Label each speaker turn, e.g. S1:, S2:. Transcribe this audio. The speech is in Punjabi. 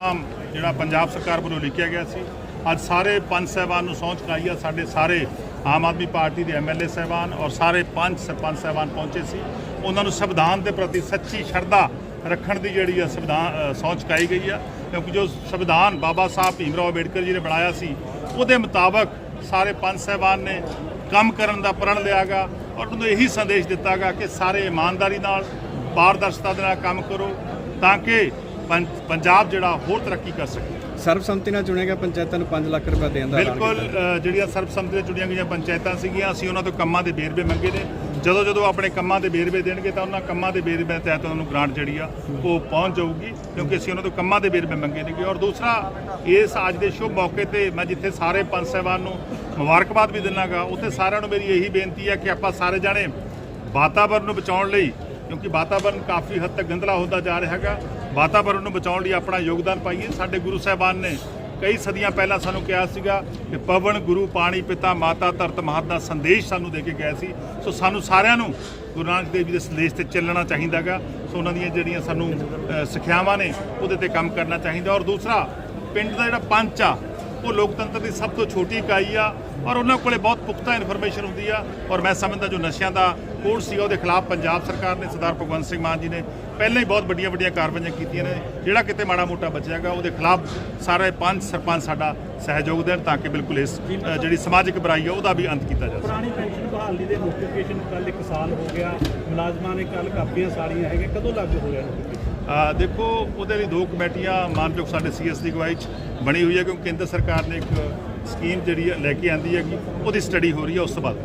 S1: ਆਮ ਜਿਹੜਾ ਪੰਜਾਬ ਸਰਕਾਰ ਵੱਲੋਂ ਲਿਖਿਆ ਗਿਆ ਸੀ, ਅੱਜ ਸਾਰੇ ਪੰਜ ਸਾਹਿਬਾਨ ਨੂੰ ਸਹੁੰ ਚੁਕਾਈ ਆ, ਸਾਡੇ ਸਾਰੇ ਆਮ ਆਦਮੀ ਪਾਰਟੀ ਦੇ ਐਮਐਲਏ ਸਾਹਿਬਾਨ ਔਰ ਸਾਰੇ ਪੰਜ ਸਰਪੰਚ ਸਾਹਿਬਾਨ ਪਹੁੰਚੇ ਸੀ। ਉਹਨਾਂ ਨੂੰ ਸੰਵਿਧਾਨ ਦੇ ਪ੍ਰਤੀ ਸੱਚੀ ਸ਼ਰਧਾ ਰੱਖਣ ਦੀ ਜਿਹੜੀ ਆ ਸੰਵਿਧਾਨ ਸਹੁੰ ਚੁਕਾਈ ਗਈ ਆ। ਕਿਉਂਕਿ ਜੋ ਸੰਵਿਧਾਨ ਬਾਬਾ ਸਾਹਿਬ ਭੀਮ ਰਾਓ ਅੰਬੇਡਕਰ ਜੀ ਨੇ ਬਣਾਇਆ ਸੀ, ਉਹਦੇ ਮੁਤਾਬਕ ਸਾਰੇ ਪੰਜ ਸਾਹਿਬਾਨ ਨੇ ਕੰਮ ਕਰਨ ਦਾ ਪ੍ਰਣ ਲਿਆਗਾ ਔਰ ਉਹਨੂੰ ਇਹੀ ਸੰਦੇਸ਼ ਦਿੱਤਾਗਾ ਕਿ ਸਾਰੇ ਇਮਾਨਦਾਰੀ ਨਾਲ, ਪਾਰਦਰਸ਼ਤਾ ਦੇ ਨਾਲ ਕੰਮ ਕਰੋ ਤਾਂ ਕਿ ਪੰਜਾਬ ਜਿਹੜਾ ਹੋਰ ਤਰੱਕੀ ਕਰ ਸਕੇ।
S2: ਸਰਬਸੰਮਤੀ ਨਾਲ ਚੁਣਿਆ ਗਿਆ ਪੰਚਾਇਤਾਂ ਨੂੰ 5 ਲੱਖ ਰੁਪਏ ਦੇਣ ਦਾ
S1: ਬਿਲਕੁਲ ਜਿਹੜੀਆਂ ਸਰਬਸੰਮਤੀ ਨਾਲ ਚੁਣੀਆਂ ਗਈਆਂ ਪੰਚਾਇਤਾਂ ਸੀਗੀਆਂ ਅਸੀਂ ਉਹਨਾਂ ਤੋਂ ਕੰਮਾਂ ਦੇ ਵੇਰਵੇ ਮੰਗੇ ਨੇ। ਜਦੋਂ ਜਦੋਂ ਆਪਣੇ ਕੰਮਾਂ ਦੇ ਵੇਰਵੇ ਦੇਣਗੇ ਤਾਂ ਉਹਨਾਂ ਕੰਮਾਂ ਦੇ ਵੇਰਵੇ ਤਹਿਤ ਉਹਨਾਂ ਨੂੰ ਗ੍ਰਾਂਟ ਜਿਹੜੀ ਆ ਉਹ ਪਹੁੰਚ ਜਾਊਗੀ ਕਿਉਂਕਿ ਅਸੀਂ ਉਹਨਾਂ ਤੋਂ ਕੰਮਾਂ ਦੇ ਵੇਰਵੇ ਮੰਗੇ ਨੇਗੇ ਔਰ ਦੂਸਰਾ ਇਸ ਅੱਜ ਦੇ ਸ਼ੁਭ ਮੌਕੇ ਤੇ ਮੈਂ ਜਿੱਥੇ ਸਾਰੇ ਪੰਜ ਸਾਹਿਬਾਨ ਨੂੰ ਮੁਬਾਰਕਬਾਦ ਵੀ ਦਿੰਨਾਗਾ ਉੱਥੇ ਸਾਰਿਆਂ ਨੂੰ ਮੇਰੀ ਇਹੀ ਬੇਨਤੀ ਹੈ ਕਿ ਆਪਾਂ ਸਾਰੇ ਜਾਣੇ ਵਾਤਾਵਰਣ ਨੂੰ ਬਚਾਉਣ ਲਈ ਕਿਉਂਕਿ ਵਾਤਾਵਰਣ ਕਾਫੀ ਹੱਦ ਤੱਕ ਗੰਦਲਾ ਹੁੰਦਾ ਜਾ ਰਿਹਾ ਹੈਗਾ। ਵਾਤਾਵਰਣ ਨੂੰ ਬਚਾਉਣ ਲਈ ਆਪਣਾ ਯੋਗਦਾਨ ਪਾਈਏ। ਸਾਡੇ ਗੁਰੂ ਸਾਹਿਬਾਨ ਨੇ ਕਈ ਸਦੀਆਂ ਪਹਿਲਾਂ ਸਾਨੂੰ ਕਿਹਾ ਸੀਗਾ ਕਿ ਪਵਨ, ਗੁਰੂ, ਪਾਣੀ, ਪਿਤਾ, ਮਾਤਾ, ਧਰਤ, ਮਹਤ ਦਾ ਸੰਦੇਸ਼ ਸਾਨੂੰ ਦੇ ਕੇ ਗਏ ਸੀ। ਸੋ ਸਾਨੂੰ ਸਾਰਿਆਂ ਨੂੰ ਗੁਰੂ ਨਾਨਕ ਦੇਵ ਜੀ ਦੇ ਸੰਦੇਸ਼ ਤੇ ਚੱਲਣਾ ਚਾਹੀਦਾਗਾ ਸੋ ਉਹਨਾਂ ਦੀਆਂ ਜਿਹੜੀਆਂ ਸਾਨੂੰ ਸਿੱਖਿਆਵਾਂ ਨੇ, ਉਹਦੇ ਤੇ ਕੰਮ ਕਰਨਾ ਚਾਹੀਦਾ। ਔਰ ਦੂਸਰਾ, ਪਿੰਡ ਦਾ ਜਿਹੜਾ ਪੰਚ ਆ ਉਹ ਲੋਕਤੰਤਰ ਦੀ ਸਭ ਤੋਂ ਛੋਟੀ ਇਕਾਈ ਆ ਔਰ ਉਹਨਾਂ ਕੋਲੇ ਬਹੁਤ ਪੁਖਤਾ ਇਨਫੋਰਮੇਸ਼ਨ ਹੁੰਦੀ ਆ ਔਰ ਮੈਂ ਸਮਝਦਾ ਜੋ ਨਸ਼ਿਆਂ ਦਾ ਕੋਡ ਸੀ ਉਹਦੇ ਖਿਲਾਫ ਪੰਜਾਬ ਸਰਕਾਰ ਨੇ ਸਰਦਾਰ ਭਗਵੰਤ ਸਿੰਘ ਮਾਨ ਜੀ ਨੇ ਪਹਿਲਾਂ ਹੀ ਬਹੁਤ ਵੱਡੀਆਂ ਵੱਡੀਆਂ ਕਾਰਵਾਈਆਂ ਕੀਤੀਆਂ ਨੇ, ਜਿਹੜਾ ਕਿਤੇ ਮਾੜਾ ਮੋਟਾ ਬਚਿਆਗਾ ਉਹਦੇ ਖਿਲਾਫ ਸਾਰੇ ਪੰਜ ਸਰਪੰਚ ਸਾਡਾ ਸਹਿਯੋਗ ਦੇਣ ਤਾਂ ਕਿ ਬਿਲਕੁਲ ਇਸ ਜਿਹੜੀ ਸਮਾਜਿਕ ਬੁਰਾਈ ਆ ਉਹਦਾ ਵੀ ਅੰਤ ਕੀਤਾ ਜਾ ਸਕੇ
S3: ਪੁਰਾਣੀ ਪੈਨਸ਼ਨ ਬਹਾਲੀ ਦੇ ਨੋਟੀਫਿਕੇਸ਼ਨ ਕੱਲ ਇੱਕ ਸਾਲ ਹੋ ਗਿਆ, ਮੁਲਾਜ਼ਮਾਂ ਨੇ ਕੱਲ ਕਾਪੀਆਂ ਸਾੜੀਆਂ ਹੈਗੇ ਕਦੋਂ ਲਾਗੂ ਹੋ ਰਿਹਾ notification?
S1: ਦੇਖੋ, ਉਹਦੇ ਲਈ ਦੋ ਕਮੇਟੀਆਂ ਮਾਨਯੋਗ ਸਾਡੇ ਸੀਐਸ ਦੀ ਅਗਵਾਈ 'ਚ ਬਣੀ ਹੋਈ ਹੈ, ਕਿਉਂਕਿ ਕੇਂਦਰ ਸਰਕਾਰ ਨੇ ਇੱਕ ਸਕੀਮ ਜਿਹੜੀ ਹੈ ਲੈ ਕੇ ਆਂਦੀ ਹੈਗੀ, ਉਹਦੀ ਸਟੱਡੀ ਹੋ ਰਹੀ ਹੈ ਉਸ ਤੋਂ ਬਾਅਦ।